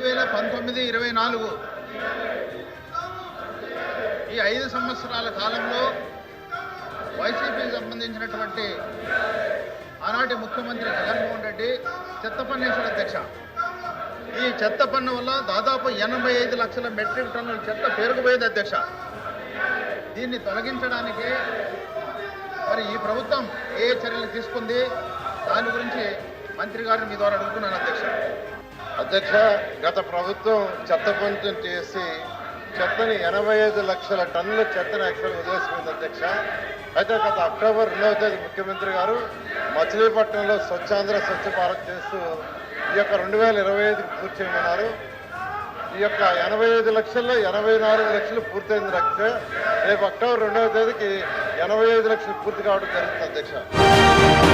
రెండు వేల పంతొమ్మిది ఇరవై నాలుగు. ఈ ఐదు సంవత్సరాల కాలంలో వైసీపీకి సంబంధించినటువంటి ఆనాటి ముఖ్యమంత్రి జగన్మోహన్ రెడ్డి చెత్త పన్ను అధ్యక్ష. ఈ చెత్త పన్ను వల్ల దాదాపు ఎనభై ఐదు లక్షల మెట్రిక్ టన్నుల చెత్త పేరుకుపోయేది అధ్యక్ష. దీన్ని తొలగించడానికి మరి ఈ ప్రభుత్వం ఏ చర్యలు తీసుకుంది? దాని గురించి మంత్రి గారిని మీ ద్వారా అడుగుతున్నాను అధ్యక్ష. అధ్యక్ష గత ప్రభుత్వం చెత్త పంచం చేసి చెత్తని ఎనభై ఐదు లక్షల టన్నుల చెత్తని యాక్చువల్ వదిలేసుకుంది అధ్యక్ష. అయితే గత అక్టోబర్ రెండవ తేదీ ముఖ్యమంత్రి గారు మచిలీపట్నంలో స్వచ్ఛాంధ్ర స్వచ్ఛ భారత్ చేస్తూ ఈ యొక్క రెండు వేల ఇరవై ఐదుకి పూర్తి చేయమన్నారు. ఈ యొక్క ఎనభై ఐదు లక్షల్లో ఎనభై నాలుగు లక్షలు పూర్తయింది అధ్యక్ష. రేపు అక్టోబర్ రెండవ తేదీకి ఎనభై ఐదు లక్షలు పూర్తి కావడం జరుగుతుంది అధ్యక్ష.